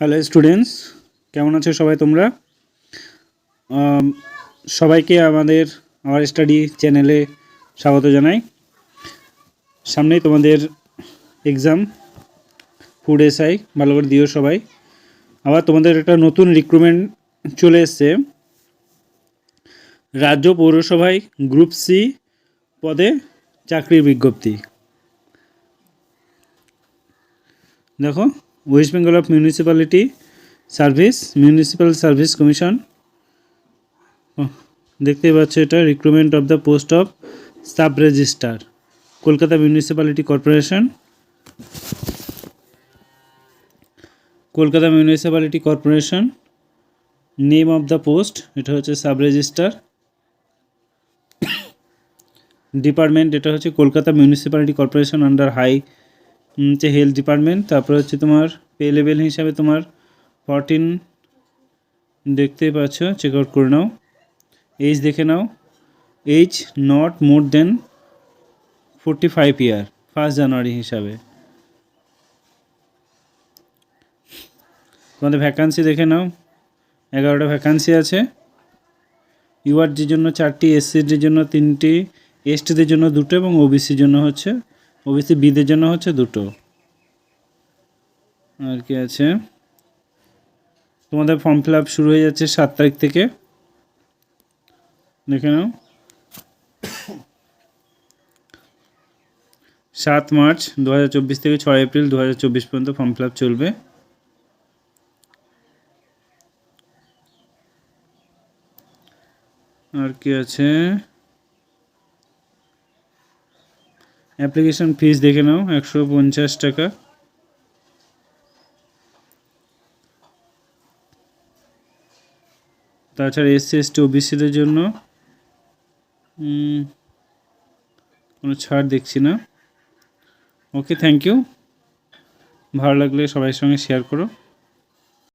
Hello students কেমন আছো সবাই তোমরা? আম, সবাইকে আমাদের আমার স্টাডি চ্যানেলে স্বাগত জানাই। সামনেই তোমাদের এক্সাম ফুড এসআই ভালো করে দিও সবাই। আবার তোমাদের একটা নতুন রিক্রুটমেন্ট চলে এসছে। রাজ্য পৌরসভায় গ্রুপ সি পদে চাকরির বিজ্ঞপ্তি। দেখো West Bengal of municipality service municipal service commission দেখতেই পাচ্ছ এটা recruitment of the post of sub registrar Kolkata municipality corporation Kolkata municipality corporation name of the post এটা হচ্ছে সাব রেজিস্ট্রার ডিপার্টমেন্ট এটা হচ্ছে Kolkata municipality corporation under high হচ্ছে health department তারপরে হচ্ছে তোমার পে লেভেল হিসাবে তোমার ফরটিন দেখতেই পাচ্ছ চেক আউট করে নাও। এইজ দেখে নাও। Age not more than forty five year first January হিসাবে। তোমাদের ভ্যাকান্সি দেখে নাও। এগারোটা ভ্যাকান্সি আছে। ইউআরজির জন্য চারটি এসসির জন্য তিনটি এসটিদের জন্য দুটো এবং ওবিসির জন্য হচ্ছে ওবিসি বিদের জন্য হচ্ছে দুটো। আর কি আছে? তোমাদের ফর্ম ফিল শুরু হয়ে যাচ্ছে সাত তারিখ থেকে। দেখে নাও। সাত মার্চ দু হাজার চব্বিশ থেকে ছয় এপ্রিল দু হাজার চব্বিশ পর্যন্ত ফর্ম ফিল চলবে। আর কি আছে? অ্যাপ্লিকেশন ফিস দেখে নাও, একশো পঞ্চাশ টাকা। তাছাড়া এসসি এসটি ওবিসিদের জন্য কোনো ছাড় দেখছি না। ওকে থ্যাংক ইউ ভালো লাগলে সবাই সঙ্গে শেয়ার করো।